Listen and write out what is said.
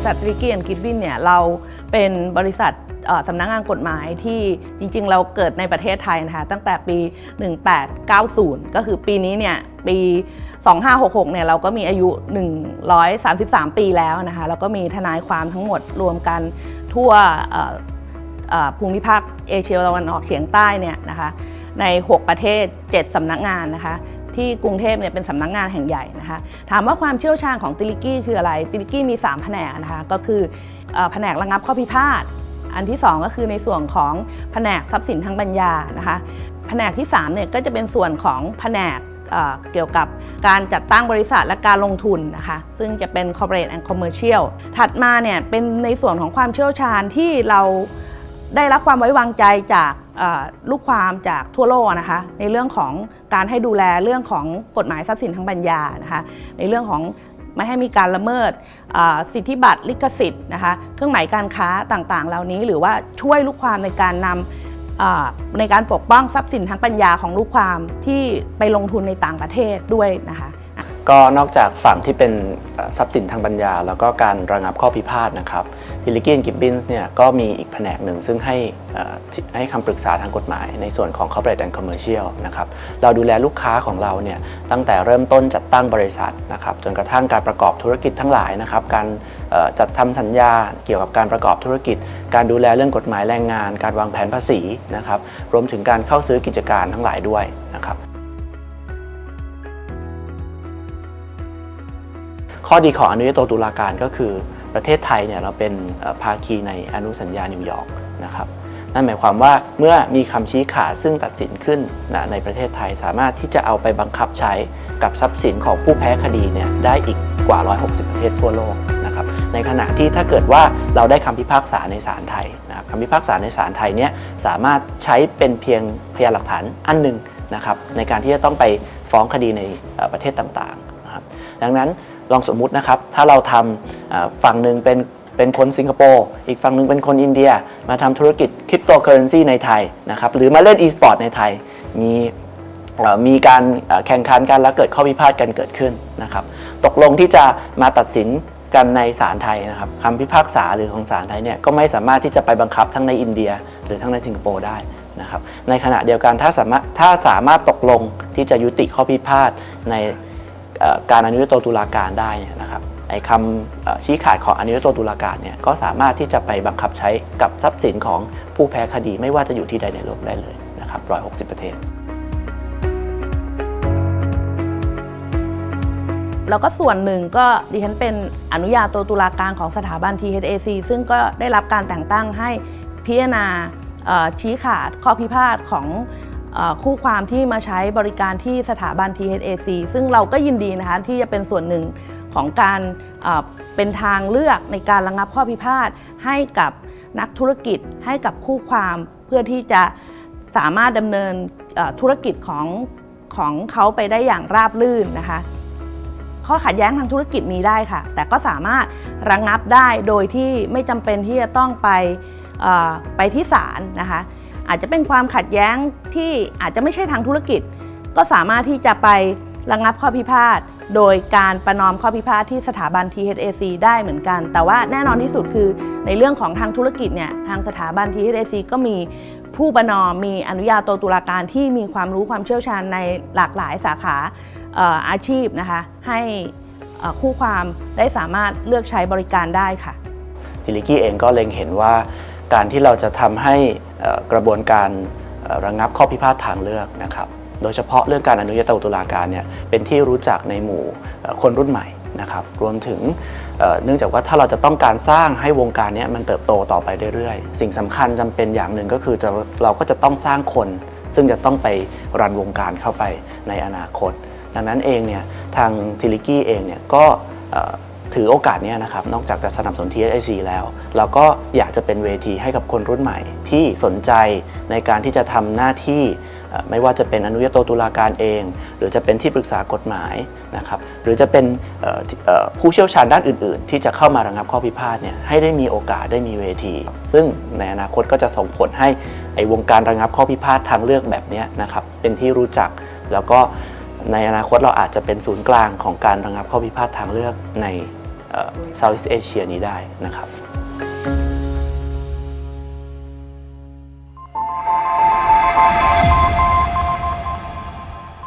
ริษัทริกกี้แอนกิดวินเนี่ยเราเป็นบริษัทสำนักงานกฎหมายที่จริงๆ เราเกิดในประเทศไทยนะคะตั้งแต่ปี 1890 ก็คือปีนี้เนี่ยปี 2566 เนี่ยเราก็มีอายุ 133 ปีแล้วนะคะแล้วก็มีทนายความทั้งหมดรวมกันทั่วภูมิภาคเอเชียตะวันออกเฉียงใต้เนี่ยนะคะใน 6 ประเทศ 7 สำนักงานนะคะ ที่กรุงเทพเนี่ยเป็นสำนักงานแห่งใหญ่นะคะถามว่าความเชี่ยวชาญของติลิกี้คืออะไร ติลิกี้มี 3 แผนกนะคะก็คืออแผนกระงับข้อพิพาทอันที่ 2 ก็คือในส่วนของแผนกทรัพย์สินทางปัญญานะคะแผนกที่3เนี่ยก็จะเป็นส่วนของแผนกเกี่ยวกับการจัดตั้งบริษัทและการลงทุนนะคะ ซึ่งจะเป็น corporate and commercial ถัดมาเนี่ยเป็นในส่วนของความเชี่ยวชาญที่เรา ได้รับความไว้วางใจจากลูกความจากทั่วโลกนะคะ ในเรื่องของการให้ดูแลเรื่องของกฎหมายทรัพย์สินทางปัญญานะคะในเรื่องของไม่ให้มีการละเมิดสิทธิบัตรลิขสิทธิ์นะคะเครื่องหมายการค้าต่างๆ เหล่านี้หรือว่าช่วยลูกความในการนำอ่าในการปกป้องทรัพย์สินทางปัญญาของลูกความที่ไปลงทุนในต่างประเทศด้วยนะคะ ก็นอกจากฝั่งที่เป็นทรัพย์สินทางปัญญา แล้วก็การระงับข้อพิพาทนะครับทิลิกินกิบบินส์เนี่ยก็มีอีกแผนกหนึ่งซึ่งให้ให้คำปรึกษาทางกฎหมาย ในส่วนของ corporate and commercial นะครับเราดูแลลูกค้าของเราเนี่ยตั้งแต่เริ่มต้นจัดตั้งบริษัทนะครับจนกระทั่งการประกอบธุรกิจทั้งหลายนะครับการจัดทำสัญญาเกี่ยวกับการประกอบธุรกิจ การดูแลเรื่องกฎหมายแรงงาน การวางแผนภาษีนะครับรวมถึงการเข้าซื้อกิจการทั้งหลายด้วยนะครับ ข้อดีของอนุญาโตตุลาการก็คือประเทศไทยเนี่ยเราเป็นภาคีในอนุสัญญานิวยอร์กนะครับนั่นหมายความว่าเมื่อมีคำชี้ขาดซึ่งตัดสินขึ้นนะในประเทศไทยสามารถที่จะเอาไปบังคับใช้กับทรัพย์สินของผู้แพ้คดีเนี่ยได้อีกกว่า 160 ประเทศทั่วโลกนะครับในขณะที่ถ้าเกิดว่าเราได้คำพิพากษาในศาลไทยนะครับคำพิพากษาในศาลไทยเนี่ยสามารถใช้เป็นเพียงพยานหลักฐานอันหนึ่งนะครับในการที่จะต้องไปฟ้องคดีในประเทศต่างๆนะครับดังนั้น ลองสมมุตินะครับ ถ้าเราทำฝั่งหนึ่งเป็นเป็นคนสิงคโปร์อีกฝั่งหนึ่งเป็นคนอินเดีย มาทำธุรกิจคริปโตเคอเรนซีในไทยนะครับหรือมาเล่น e-sport ในไทย มีมีการแข่งขันกันแล้วเกิดข้อพิพาทกันเกิดขึ้นนะครับ ตกลงที่จะมาตัดสินกันในศาลไทยนะครับคำพิพากษาหรือของศาลไทยเนี่ยก็ไม่สามารถที่จะไปบังคับทั้งในอินเดีย หรือทั้งในสิงคโปร์ได้นะครับในขณะเดียวกันถ้าสามารถถ้าสามารถตกลงที่จะยุติข้อพิพาทใน การอนุญาโตตุลาการได้เนี่ยนะครับไอ้คำชี้ขาดของอนุญาโตตุลาการเนี่ยก็สามารถที่จะไปบังคับใช้กับทรัพย์สินของผู้แพ้คดีไม่ว่าจะอยู่ที่ใดในโลกได้เลยนะครับ160 ประเทศ แล้วก็ส่วนหนึ่งก็ดิฉันเป็นอนุญาโตตุลาการของสถาบัน THAC ซึ่งก็ได้รับการแต่งตั้งให้พิจารณาชี้ขาดข้อพิพาทของ คู่ความที่มาใช้บริการที่สถาบัน THAC ซึ่งเราก็ยินดีนะคะที่จะเป็นส่วนหนึ่งของการเป็นทางเลือกในการระงับข้อพิพาทให้กับนักธุรกิจให้กับคู่ความเพื่อที่จะสามารถดำเนินธุรกิจของของเขาไปได้อย่างราบรื่นนะคะ ข้อขัดแย้งทางธุรกิจมีได้ค่ะ แต่ก็สามารถระงงับได้โดยที่ไม่จำเป็นที่จะต้องไปไปที่ศาลนะคะ อาจจะเป็นความขัดแย้งที่อาจจะไม่ใช่ทางธุรกิจ ก็สามารถที่จะไประงงับข้อพิพาทโดยการประนอมข้อพิพาทที่สถาบัน THAC ได้เหมือนกัน แต่ว่าแน่นอนที่สุดคือในเรื่องของทางธุรกิจเนี่ยทางสถาบัน THAC ก็มีผู้ประนอมมีอนุญาโตตุลาการที่มีความรู้ความเชี่ยวชาญในหลากหลายสาขาอาชีพนะคะให้คู่ความได้สามารถเลือกใช้บริการได้ค่ะ ทิลิกี้เองก็เล็งเห็นว่า การที่เราจะทำให้กระบวนการระงับข้อพิพาททางเลือกนะครับ โดยเฉพาะเรื่องการอนุญาโตตุลาการเนี่ยเป็นที่รู้จักในหมู่คนรุ่นใหม่นะครับ รวมถึงเนื่องจากว่าถ้าเราจะต้องการสร้างให้วงการเนี้มันเติบโตต่อไปเรื่อยๆ สิ่งสำคัญจำเป็นอย่างหนึ่งก็คือเราก็จะต้องสร้างคน ซึ่งจะต้องไปรันวงการเข้าไปในอนาคต ดังนั้นเองเนี่ยทางทิลิกี้เองเนี่ยก็ ถือโอกาสเนี้นะครับ นอกจากจะสนับสนุน TSIC แล้ว เราก็อยากจะเป็นเวทีให้กับคนรุ่นใหม่ ที่สนใจในการที่จะทำหน้าที่ไม่ว่าจะเป็นอนุญาโตตุลาการเอง หรือจะเป็นที่ปรึกษากฎหมายนะครับหรือจะเป็นผู้เชี่ยวชาญด้านอื่น ๆ ที่จะเข้ามาระงับข้อพิพาทเนี่ยให้ได้มีโอกาสได้มีเวที ซึ่งในอนาคตก็จะส่งผลให้ไอ้วงการระงับข้อพิพาททางเลือกแบบนี้นะครับเป็นที่รู้จักแล้วก็ในอนาคตเราอาจจะเป็นศูนย์กลางของการระงับข้อพิพาททางเลือกใน เซาท์อีสเอเชียนี้ได้นะครับ